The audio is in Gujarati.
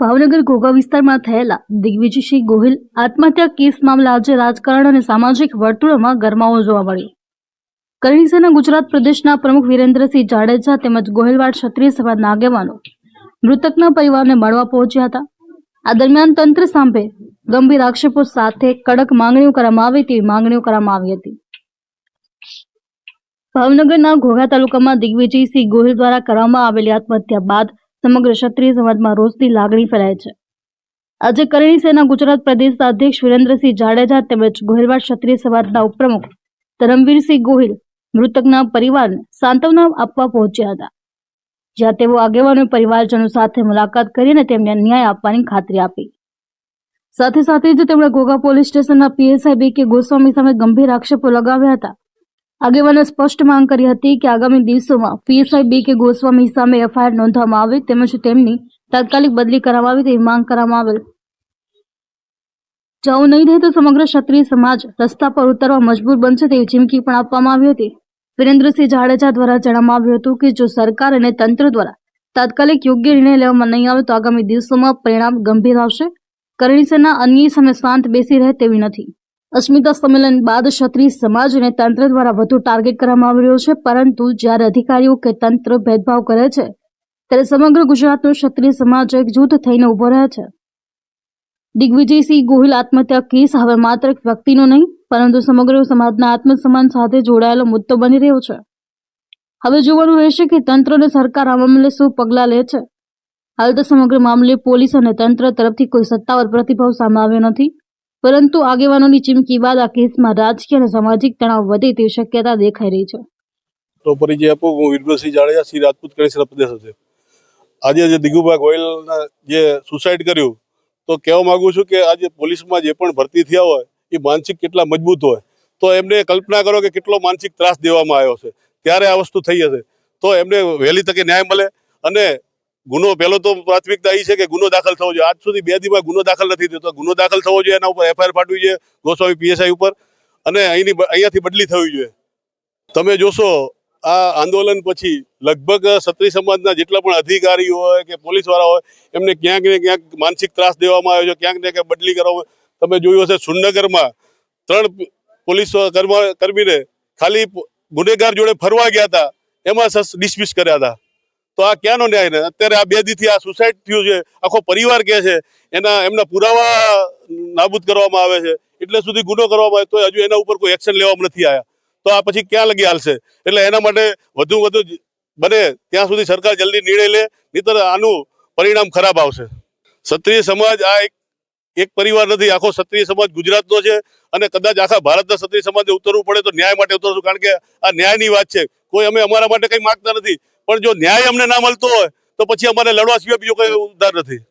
ભાવનગર ઘોઘા વિસ્તારમાં થયેલા દિગ્વિજયસિંહ ગોહિલ આત્મહત્યા કેસ મામલે આજે રાજકારણ અને સામાજિક વર્તુળોમાં ગરમાવો જોવા મળ્યો. કરણીસરના ગુજરાત પ્રદેશના પ્રમુખ વિરેન્દ્રસિંહ જાડેજા તેમજ ગોહિલવાડ ક્ષત્રિય સભાના આગેવાનો મૃતકના પરિવારને મળવા પહોંચ્યા હતા. આ દરમિયાન તંત્ર સામે ગંભીર આક્ષેપો સાથે કડક માંગણીઓ કરવામાં આવે તેવી માંગણીઓ કરવામાં આવી હતી. ભાવનગરના ઘોઘા તાલુકામાં દિગ્વિજયસિંહ ગોહિલ દ્વારા કરવામાં આવેલી આત્મહત્યા બાદ સમગ્ર ક્ષત્રિય સમાજમાં રોષની લાગણી ફેલાય છે. આજે કરણી સેના ગુજરાત પ્રદેશના અધ્યક્ષ વિરેન્દ્રસિંહ જાડેજા તેમજ ગોહિલવાડ ક્ષત્રિય સમાજના ઉપપ્રમુખ ધરમવીરસિંહ ગોહિલ મૃતકના પરિવારને સાંત્વના આપવા પહોંચ્યા હતા. જ્યાં તેઓ આગેવાનો પરિવારજનો સાથે મુલાકાત કરીને તેમને ન્યાય આપવાની ખાતરી આપી. સાથે સાથે જ તેમણે ઘોઘા પોલીસ સ્ટેશનના પીએસઆઈ બી કે ગોસ્વામી સામે ગંભીર આક્ષેપો લગાવ્યા હતા. આગેવાને સ્પષ્ટ માંગ કરી હતી કે આગામી દિવસોમાં પીએસઆઈ બી કે ગોસ્વામી સામે એફઆઈઆર નોંધવામાં આવે તેમજ તેમની તાત્કાલિક બદલી કરવામાં આવે તેવી માંગ કરવામાં આવેલ. જવું નહીં રહે તો સમગ્ર ક્ષત્રિય સમાજ રસ્તા પર ઉતરવા મજબૂર બનશે તેવી ચીમકી પણ આપવામાં આવી હતી. વિરેન્દ્રસિંહ જાડેજા દ્વારા જણાવવામાં આવ્યું હતું કે જો સરકાર અને તંત્ર દ્વારા તાત્કાલિક યોગ્ય નિર્ણય લેવામાં નહીં આવે તો આગામી દિવસોમાં પરિણામ ગંભીર આવશે. કરણી સેના અન્ય સામે શાંત બેસી રહે તેવી નથી. અસ્મિતા સંમેલન બાદ ક્ષત્રિય સમાજ અને તંત્ર દ્વારા વધુ ટાર્ગેટ કરવામાં આવી રહ્યો છે, પરંતુ જ્યારે અધિકારીઓ કે તંત્ર ભેદભાવ કરે છે, ત્યારે સમગ્ર ગુજરાતનો ક્ષત્રિય સમાજ એકજૂથ થઈને ઊભો રહે છે. દિગ્વિજયસિંહ ગોહિલ આત્મહત્યા કેસ હવે માત્ર એક વ્યક્તિનો નહીં, પરંતુ સમગ્ર સમાજના આત્મસન્માન સાથે જોડાયેલો મુદ્દો બની રહ્યો છે. હવે જોવાનું રહેશે કે તંત્ર અને સરકાર આ મામલે શું પગલાં લે છે. હાલ તો સમગ્ર મામલે પોલીસ અને તંત્ર તરફથી કોઈ સત્તાવાર પ્રતિભાવ સામે આવ્યો નથી. પરંતુ આગેવાનોની ચીમકી બાદ આ કેસમાં રાજકીય અને સામાજિક તણાવ વધે તેવી શક્યતા દેખાઈ રહી છે. તો પરિચય આપો, હું વિરભસિંહ જાડેજા, શ્રી રાજપૂત કણેશ્વર પ્રદેશ છે આજે જે દિગુભાઈ ગોયલના જે સુસાઇડ કર્યું, તો કહેવા માંગુ છું કે આજે પોલીસમાં જે પણ ભરતી થયા હોય, એ માનસિક કેટલા મજબૂત હોય. તો એમને કલ્પના કરો કે કેટલો માનસિક ત્રાસ દેવામાં આવ્યો છે. ત્યારે આ વસ્તુ થઈ હશે. તો એમને વહેલી તકે ન્યાય મળે અને ગુનો, પહેલો તો પ્રાથમિકતા એ છે કે ગુનો દાખલ થવો જોઈએ. આજ સુધી બે દીમાં ગુનો દાખલ નથી થયો. ગુનો દાખલ થવો જોઈએ, એના ઉપર એફઆઈઆર ફાટવી જોઈએ, ગોસ્વામી પીએસઆઈ ઉપર, અને અહીંની અહીંયાથી બદલી થવી જોઈએ. તમે જોશો, આ આંદોલન પછી લગભગ ક્ષત્રિય સમાજના જેટલા પણ અધિકારી હોય કે પોલીસવાળા હોય, એમને ક્યાંક ને ક્યાંક માનસિક ત્રાસ દેવામાં આવ્યો છે, ક્યાંક ને ક્યાંક બદલી કરવામાં તમે જોયું હશે સુનગરમાં ત્રણ પોલીસ કર્મ- કર્મીને ખાલી ગુનેગાર જોડે ફરવા ગયા હતા. એમાં ડિસમિસ કર્યા હતા. તો આ ક્યાંનો ન્યાય ને અત્યારે આ બે દીથી આ સુસાઇડ થયું છે. આખો પરિવાર કે છે, એના, એમના પુરાવા નાબૂદ કરવામાં આવે છે. એટલે સુધી ગુનો કરવામાં આવે, તો હજુ એના ઉપર કોઈ એક્શન લેવામાં નથી આવ્યા તો આ પછી ક્યાં લગી હાલશે? એટલે એના માટે વધુ વધુ બને, ત્યાં સુધી સરકાર જલ્દી નિર્ણય લે, નહીતર આનું પરિણામ ખરાબ આવશે. ક્ષત્રિય સમાજ આ એક એક પરિવાર નથી, આખો ક્ષત્રિય સમાજ ગુજરાતનો છે. અને કદાચ આખા ભારતના ક્ષત્રિય સમાજને ઉતરવું પડે તો ન્યાય માટે ઉતરશું, કારણ કે આ ન્યાયની વાત છે. કોઈ અમે અમારા માટે કંઈ માગતા નથી. પણ જો ન્યાય અમને ના મળતો હોય, તો પછી અમારે લડવા સિવાય બીજો કોઈ ઉદ્ધાર નથી.